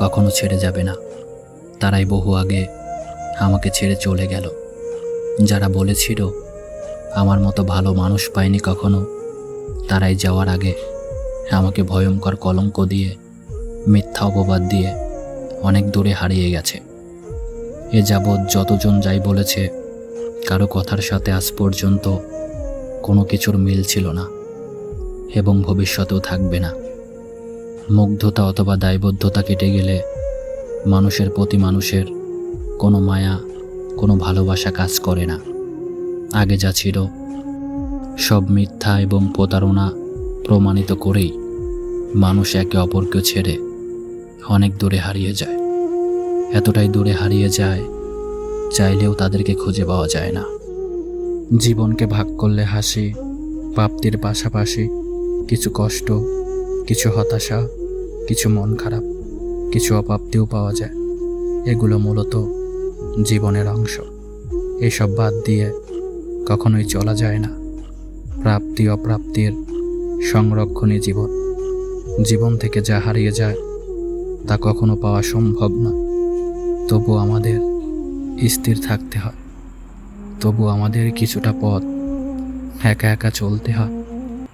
কখনো ছেড়ে যাবে না। তারাই বহু আগে আমাকে ছেড়ে চলে গেল। যারা বলেছিল, আমার মতো ভালো মানুষ পায়নি কখনো, তারাই যাওয়ার আগে আমাকে ভয়ঙ্কর কলঙ্ক দিয়ে, মিথ্যা অপবাদ দিয়ে অনেক দূরে হারিয়ে গেছে। এ যাবৎ যতজন যাই বলেছে, কারও কথার সাথে আজ পর্যন্ত কোনো কিছুর মিল ছিল না এবং ভবিষ্যতেও থাকবে না। মুগ্ধতা অথবা দায়বদ্ধতা কেটে গেলে মানুষের প্রতি মানুষের কোনো মায়া, কোনো ভালোবাসা কাজ করে না। আগে যা ছিল, সব মিথ্যা এবং প্রতারণা প্রমাণিত করেই মানুষ একে অপরকে ছেড়ে অনেক দূরে হারিয়ে যায়। এতটাই দূরে হারিয়ে যায়, চাইলেও তাদেরকে খুঁজে পাওয়া যায় না। জীবনকে ভাগ করলে হাসি, প্রাপ্তির পাশাপাশি কিছু কষ্ট, কিছু হতাশা কিছু মন খারাপ, কিছু অপ্রাপ্তিও পাওয়া যায়। এগুলো মূলত জীবনের অংশ। এসব বাদ দিয়ে কখনোই চলা যায় না। প্রাপ্তি, অপ্রাপ্তির সংরক্ষণই জীবন। জীবন থেকে যা হারিয়ে যায়, তা কখনো পাওয়া সম্ভব না। তবু আমাদের স্থির থাকতে হয়। তবু আমাদের কিছুটা পথ একা একা চলতে হয়।